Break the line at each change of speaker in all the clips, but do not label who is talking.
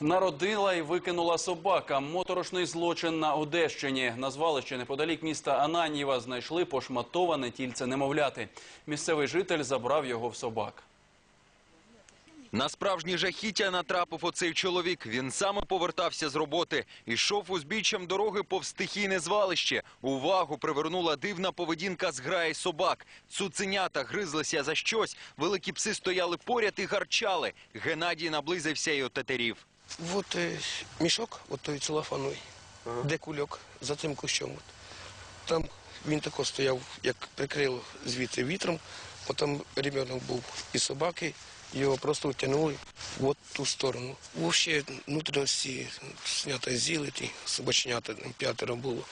Народила і викинула собака. Моторошний злочин на Одещині. На звалищі неподалік міста Ананьєва знайшли пошматоване тільце немовляти. Місцевий житель забрав його в собак.
На справжнє жахіття натрапив оцей чоловік. Він саме повертався з роботи. Ішов узбіччям дороги повз стихійне звалище. Увагу привернула дивна поведінка зграї собак. Цуценята гризлися за щось. Великі пси стояли поряд і гарчали. Геннадій наблизився і отетерів.
Вот е, мішок, от той целофановий, де кульок, за цим кущом. От. Там він тако стояв, як прикрило звідти вітром, потім ребенок був і собаки, його просто втягнули в от ту сторону. Вовще внутрішності знято з'їли, ті собаченята, там п'ятеро було.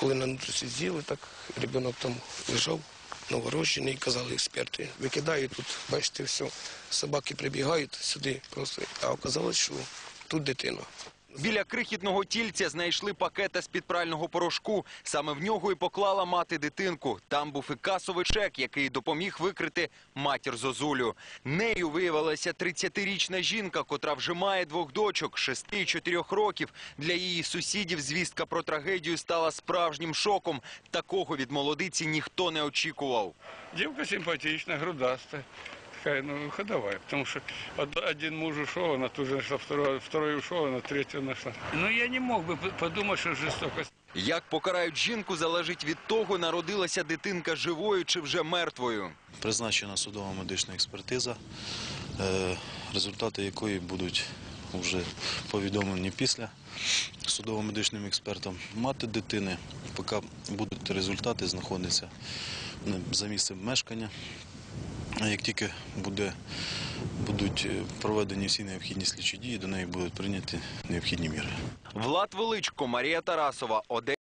Коли на внутрішності з'їли, так ребенок там лежав. Новорождений, казали експерти, викидають тут, бачите, все. Собаки прибігають сюди просто, а оказалось, що тут дитина.
Біля крихітного тільця знайшли пакета з-під прального порошку. Саме в нього і поклала мати дитинку. Там був і касовий чек, який допоміг викрити матір Зозулю. Нею виявилася 30-річна жінка, котра вже має двох дочок, 6 і 4 років. Для її сусідів звістка про трагедію стала справжнім шоком. Такого від молодиці ніхто не очікував.
Девка симпатичная, грудастая. Такая, ну, ходовая. Потому что од- один муж ушел, она тут же нашла, второй, второй ушел, она третью нашла. Ну, я не мог бы п- подумать, что жестокость.
Як покарають жінку, залежить від того, народилася дитинка живою чи вже мертвою.
Призначена судова медична експертиза, е, результати якої будуть вже повідомлені після судово-медичним експертам. Мати дитини, поки будуть результати, знаходиться е, за місцем мешкання. Як тільки буде, будуть е, проведені всі необхідні слідчі дії, до неї будуть прийняті необхідні міри.
Влад Величко, Марія Тарасова, Одеса.